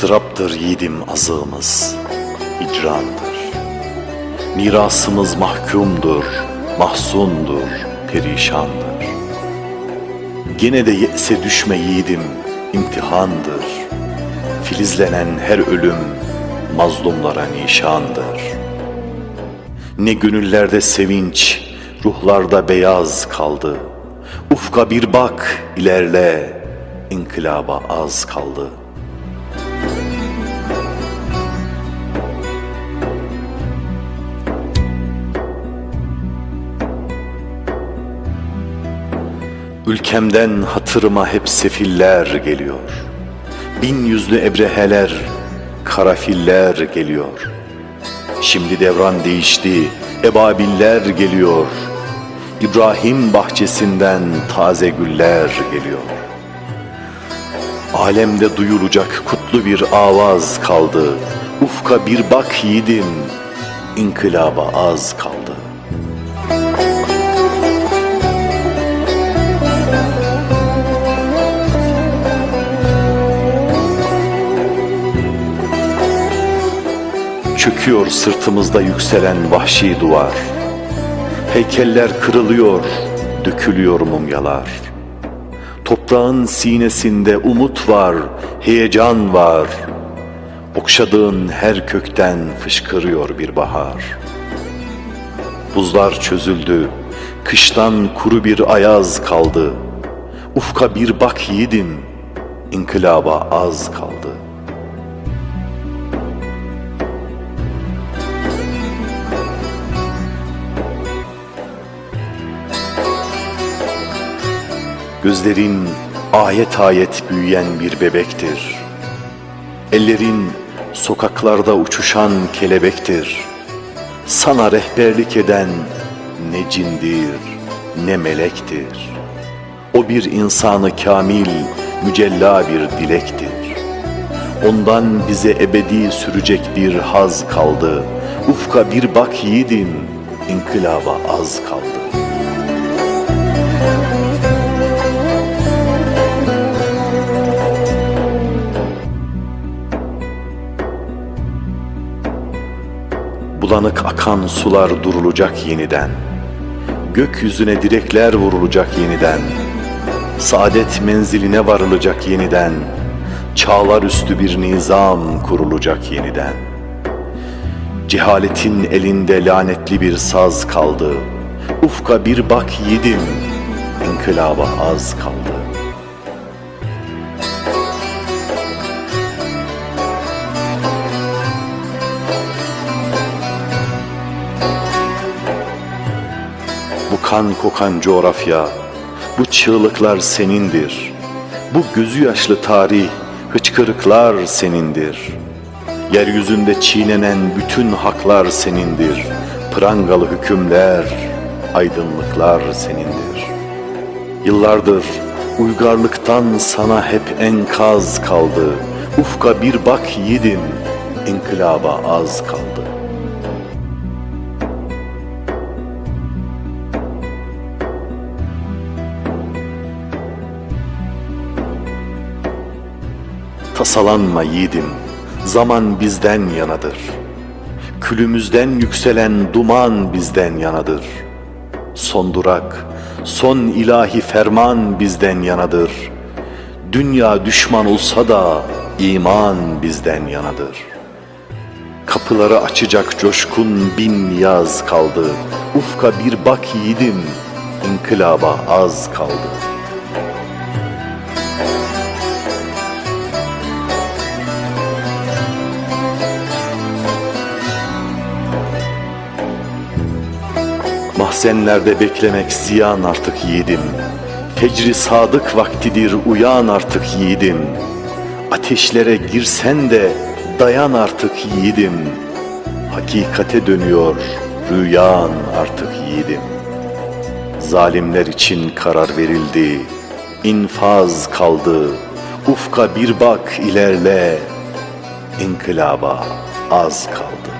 ıstıraptır yiğidim azığımız, hicrandır. Mirasımız mahkumdur, mahzundur, perişandır. Gene de yetse düşme yiğidim, imtihandır. Filizlenen her ölüm mazlumlara nişandır. Ne gönüllerde sevinç, ruhlarda beyaz kaldı. Ufka bir bak, ilerle, inkılaba az kaldı. Ülkemden hatırıma hep sefiller geliyor. Bin yüzlü ebreheler, karafiller geliyor. Şimdi devran değişti, ebabiller geliyor. İbrahim bahçesinden taze güller geliyor. Alemde duyulacak kutlu bir avaz kaldı. Ufka bir bak yiğidim, inkılaba az kaldı. Çöküyor sırtımızda yükselen vahşi duvar. Heykeller kırılıyor, dökülüyor mumyalar. Toprağın sinesinde umut var, heyecan var. Okşadığın her kökten fışkırıyor bir bahar. Buzlar çözüldü, kıştan kuru bir ayaz kaldı. Ufka bir bak yiğidim, inkılaba az kaldı. Gözlerin ayet ayet büyüyen bir bebektir. Ellerin sokaklarda uçuşan kelebektir. Sana rehberlik eden ne cindir ne melektir. O bir insanı kamil, mücella bir dilektir. Ondan bize ebedi sürecek bir haz kaldı. Ufka bir bak yiğidim, inkılaba az kaldı. Bulanık akan sular durulacak yeniden. Gökyüzüne direkler vurulacak yeniden. Saadet menziline varılacak yeniden. Çağlar üstü bir nizam kurulacak yeniden. Cehaletin elinde lanetli bir saz kaldı. Ufka bir bak yiğidim, inkılaba az kaldı. Kan kokan coğrafya, bu çığlıklar senindir. Bu gözü yaşlı tarih, hıçkırıklar senindir. Yeryüzünde çiğnenen bütün haklar senindir. Prangalı hükümler, aydınlıklar senindir. Yıllardır uygarlıktan sana hep enkaz kaldı. Ufka bir bak yiğidim, inkılaba az kaldı. Tasalanma yiğidim, zaman bizden yanadır. Külümüzden yükselen duman bizden yanadır. Son durak, son ilahi ferman bizden yanadır. Dünya düşman olsa da iman bizden yanadır. Kapıları açacak coşkun bin yaz kaldı. Ufka bir bak yiğidim, inkılaba az kaldı. Mahzenlerde beklemek ziyan artık yiğidim. Fecri sadık vaktidir uyan artık yiğidim. Ateşlere girsen de dayan artık yiğidim. Hakikate dönüyor rüyan artık yiğidim. Zalimler için karar verildi. infaz kaldı. Ufka bir bak ilerle. İnkılaba az kaldı.